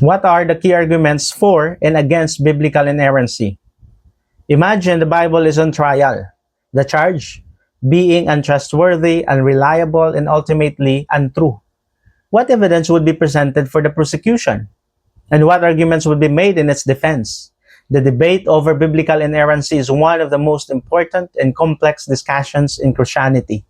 What are the key arguments for and against biblical inerrancy? Imagine the Bible is on trial. The charge? Being untrustworthy, unreliable, and ultimately untrue. What evidence would be presented for the prosecution? And what arguments would be made in its defense? The debate over biblical inerrancy is one of the most important and complex discussions in Christianity.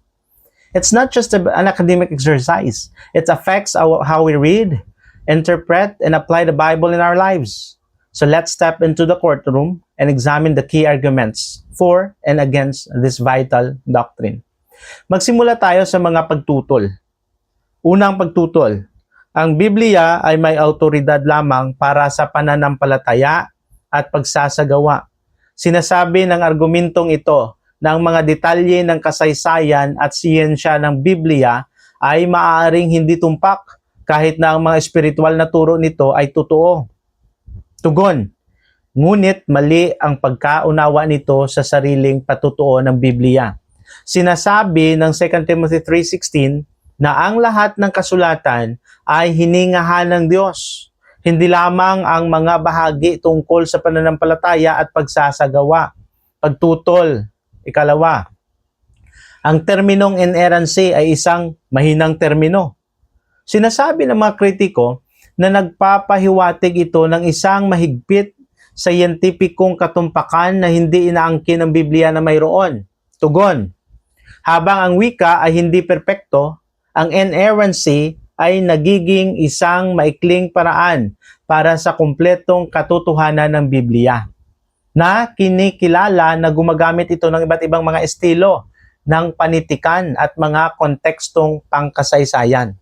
It's not just an academic exercise, it affects our, how we read, interpret, and apply the Bible in our lives. So let's step into the courtroom and examine the key arguments for and against this vital doctrine. Magsimula tayo sa mga pagtutol. Unang pagtutol. Ang Biblia ay may autoridad lamang para sa pananampalataya at pagsasagawa. Sinasabi ng argumentong ito na ang mga detalye ng kasaysayan at siyensya ng Biblia ay maaaring hindi tumpak kahit na ang mga espiritual na turo nito ay totoo. Tugon, ngunit mali ang pagkaunawa nito sa sariling patutuo ng Biblia. Sinasabi ng 2 Timothy 3.16 na ang lahat ng kasulatan ay hiningahan ng Diyos. Hindi lamang ang mga bahagi tungkol sa pananampalataya at pagsasagawa. Pagtutol, ikalawa. Ang terminong inerrancy ay isang mahinang termino. Sinasabi ng mga kritiko na nagpapahiwatig ito ng isang mahigpit scientificong katumpakan na hindi inaangkin ng Biblia na mayroon. Tugon, habang ang wika ay hindi perpekto, ang inerrancy ay nagiging isang maikling paraan para sa kumpletong katotohanan ng Biblia na kinikilala na gumagamit ito ng iba't ibang mga estilo ng panitikan at mga kontekstong pangkasaysayan.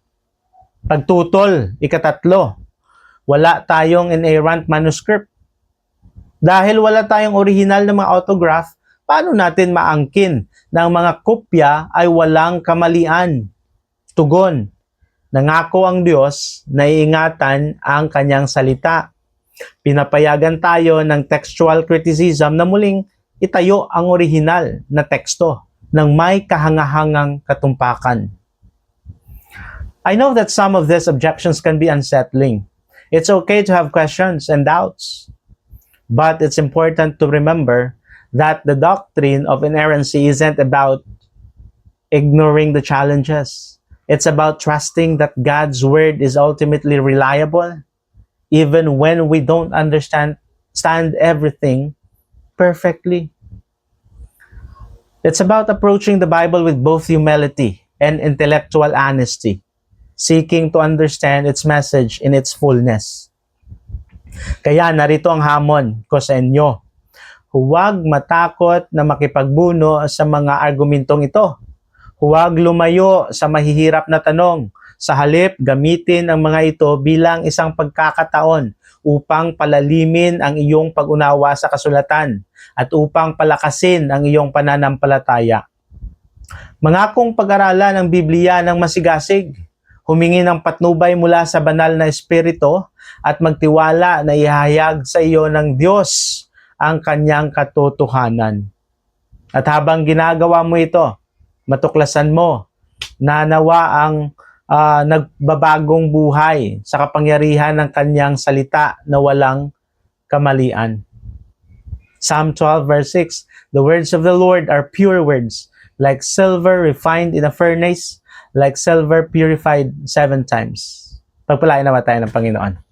Pagtutol, ikatatlo, wala tayong inerrant manuscript. Dahil wala tayong original na mga autograph, paano natin maangkin na ang mga kopya ay walang kamalian? Tugon, nangako ang Diyos na iingatan ang kanyang salita. Pinapayagan tayo ng textual criticism na muling itayo ang original na teksto ng may kahangahangang katumpakan. I know that some of these objections can be unsettling. It's okay to have questions and doubts. But it's important to remember that the doctrine of inerrancy isn't about ignoring the challenges. It's about trusting that God's word is ultimately reliable, even when we don't understand stand everything perfectly. It's about approaching the Bible with both humility and intellectual honesty, seeking to understand its message in its fullness. Kaya narito ang hamon ko sa inyo. Huwag matakot na makipagbuno sa mga argumentong ito. Huwag lumayo sa mahihirap na tanong. Sa halip, gamitin ang mga ito bilang isang pagkakataon upang palalimin ang iyong pag-unawa sa kasulatan at upang palakasin ang iyong pananampalataya. Mangakong pag-aralan ang Biblia ng masigasig, humingi ng patnubay mula sa banal na espiritu at magtiwala na ihahayag sa iyo ng Diyos ang kanyang katotohanan. At habang ginagawa mo ito, matuklasan mo na nawa ang ah, nagbabagong buhay sa kapangyarihan ng kanyang salita na walang kamalian. Psalm 12 verse 6, The words of the Lord are pure words, like silver refined in a furnace, like silver purified seven times. Pagpalain naman tayo ng Panginoon.